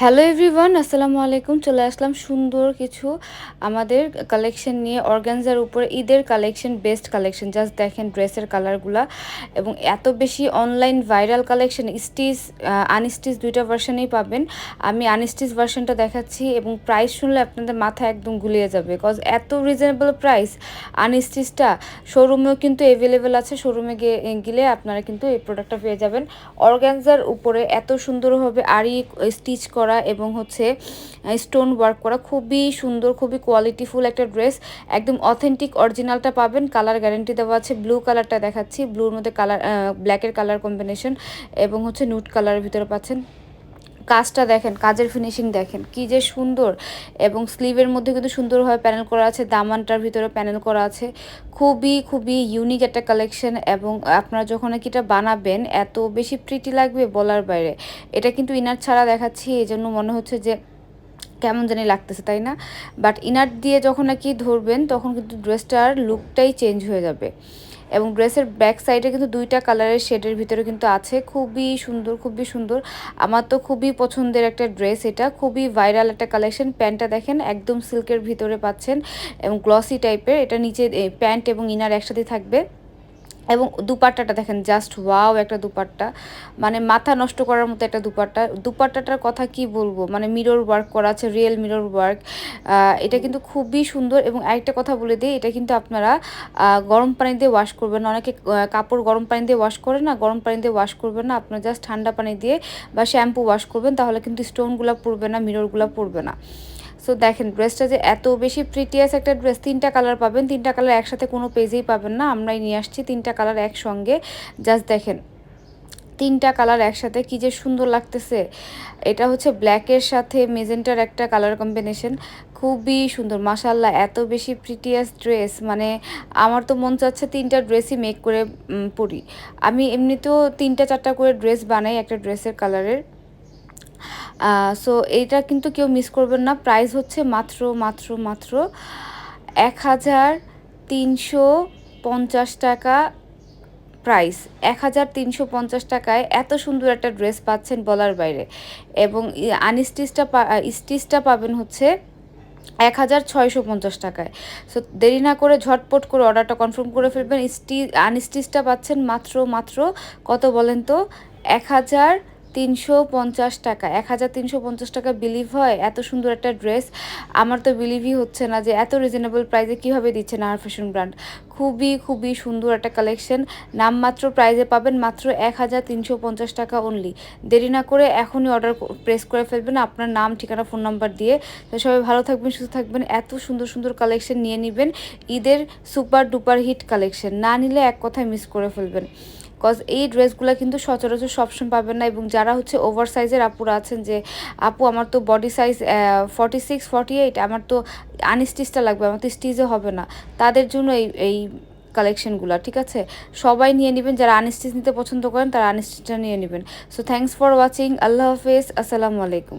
Hello everyone আসসালামু আলাইকুম। চলে আসলাম সুন্দর কিছু আমাদের কালেকশন নিয়ে অর্গানজার উপরে ঈদের কালেকশন বেস্ট কালেকশন জাস্ট দেখেন ড্রেসের কালারগুলা এবং এত বেশি online viral collection stitch unstitch দুইটা ভার্সনেই পাবেন। আমি আনস্টিচ ভার্সনটা দেখাচ্ছি এবং প্রাইস শুনলে আপনাদের মাথা একদম গুলিয়ে যাবে। বিকজ এত রিজনেবল প্রাইস আনস্টিচটা শোরুমেও কিন্তু অ্যাভেলেবেল আছে। শোরুমে গেলে আপনারা কিন্তু এই প্রোডাক্টটা পেয়ে যাবেন। অর্গানজার উপরে এত সুন্দরভাবে আরই স্টিচ করা এবং হচ্ছে স্টোন ওয়ার্ক করা। খুবই সুন্দর, খুবই কোয়ালিটিফুল একটা ড্রেস একদম অথেন্টিক অরিজিনালটা পাবেন। কালার গ্যারেন্টি দেওয়া আছে। ব্লু কালারটা দেখাচ্ছি। ব্লুর মধ্যে কালার ব্ল্যাকের কালার কম্বিনেশন এবং হচ্ছে নুট কালারের ভিতরে পাচ্ছেন। কাজটা দেখেন, কাজের ফিনিশিং দেখেন, কি যে সুন্দর। এবং স্লিভের মধ্যে কিন্তু সুন্দরভাবে প্যানেল করা আছে, দামানটার ভিতরে প্যানেল করা আছে। খুবই খুবই ইউনিক একটা কালেকশন এবং আপনারা যখন এটা বানাবেন, এত বেশি প্রিটি লাগবে বলার বাইরে। এটা কিন্তু ইনার ছাড়া দেখাচ্ছি, এই জন্য মনে হচ্ছে যে কেমন জানি লাগতেছে, তাই না? বাট ইনার দিয়ে যখন নাকি ধরবেন, তখন কিন্তু ড্রেসটার লুকটাই চেঞ্জ হয়ে যাবে। এবং ড্রেসের ব্যাক সাইডে কিন্তু দুইটা কালারের শেডের ভিতরে কিন্তু আছে। খুবই সুন্দর খুবই সুন্দর। আমার তো খুবই পছন্দের একটা ড্রেস এটা। খুবই ভাইরাল একটা কালেকশন। প্যান্টটা দেখেন, একদম সিল্কের ভিতরে পাচ্ছেন এবং গ্লসি টাইপের। এটা নিচে প্যান্ট এবং ইনার একসাথে থাকবে। এবং দুপাট্টাটা দেখেন জাস্ট ওয়াও একটা দুপাট্টা। মানে মাথা নষ্ট করার মতো একটা দুপাট্টা। দুপাট্টাটার কথা কি বলব? মানে মিরর ওয়ার্ক করা আছে রিয়েল মিরর ওয়ার্ক এটা কিন্তু খুবই সুন্দর এবং আরেকটা কথা বলে দিই, এটা কিন্তু আপনারা গরম পানি দিয়ে ওয়াশ করবেন না। অনেকে কাপড় গরম পানি দিয়ে ওয়াশ করে না, গরম পানি দিয়ে ওয়াশ করবেন না। আপনারা জাস্ট ঠান্ডা পানি দিয়ে বা শ্যাম্পু ওয়াশ করবেন, তাহলে কিন্তু স্টোনগুলো পড়বে না মিররগুলো পড়বে না। সো দেখেন ড্রেসটা যে এত বেশি প্রিটিয়াস একটা ড্রেস তিনটা কালার পাবেন, তিনটা কালার একসাথে কোনো পেজেই পাবেন না। আমরাই নিয়ে আসছি তিনটা কালার একসঙ্গে। জাস্ট দেখেন, তিনটা কালার একসাথে কি যে সুন্দর লাগতেছে। এটা হচ্ছে ব্ল্যাকের সাথে মেজেন্টার একটা কালার কম্বিনেশন খুবই সুন্দর মাসাল্লাহ এত বেশি প্রিটিয়াস ড্রেস মানে আমার তো মন চাচ্ছে তিনটা ড্রেসই মেক করে পরি। আমি এমনিতেও তিনটা চারটা করে ড্রেস বানাই একটা ড্রেসের কালারের সো এইটা কিন্তু কেউ মিস করবেন না। প্রাইস হচ্ছে মাত্র মাত্র মাত্র এক হাজার তিনশো পঞ্চাশ টাকা প্রাইস এক হাজার তিনশো পঞ্চাশ টাকায় এত সুন্দর একটা ড্রেস পাচ্ছেন বলার বাইরে। এবং আনস্টিচটা স্টিচটা পাবেন হচ্ছে এক হাজার ছয়শো পঞ্চাশ টাকায়। সো দেরি না করে ঝটপট করে অর্ডারটা কনফার্ম করে ফেলবেন। স্টি আনস্টিচটা পাচ্ছেন মাত্র মাত্র কত বলেন তো? এক হাজার তিনশো পঞ্চাশ টাকা, এক হাজার তিনশো পঞ্চাশ টাকা বিলিভ হয়? এত সুন্দর একটা ড্রেস আমার তো বিলিভই হচ্ছে না যে এত রিজনেবল প্রাইসে কীভাবে দিচ্ছে নাহার ফ্যাশন ব্র্যান্ড খুবই খুবই সুন্দর একটা কালেকশন নামমাত্র প্রাইজে পাবেন মাত্র এক হাজার তিনশো পঞ্চাশ টাকা অনলি দেরি না করে এখনই অর্ডার প্রেস করে ফেলবেন। আপনার নাম, ঠিকানা ফোন নাম্বার দিয়ে। তো সবাই ভালো থাকবেন, সুস্থ থাকবেন। এত সুন্দর সুন্দর কালেকশন নিয়ে নেবেন। ঈদের সুপার ডুপার হিট কালেকশন না নিলে এক কথায় মিস করে ফেলবেন। কজ এই ড্রেসগুলো কিন্তু সচরাচর সবসময় পাবেন না এবং যারা হচ্ছে ওভার সাইজের আপুরা আছেন যে, আপু, আমার তো body size forty six forty eight আমার তো আনস্টিচটা লাগবে, আমার তো স্টিচে হবে না। তাদের জন্য এই এই কালেকশনগুলো ঠিক আছে? সবাই নিয়ে নেবেন, যারা আনস্টিচ নিতে পছন্দ করেন, তারা আনস্টিচটা নিয়ে নেবেন। সো থ্যাংকস ফর ওয়াচিং আল্লাহ হাফেজ, আসসালামু আলাইকুম।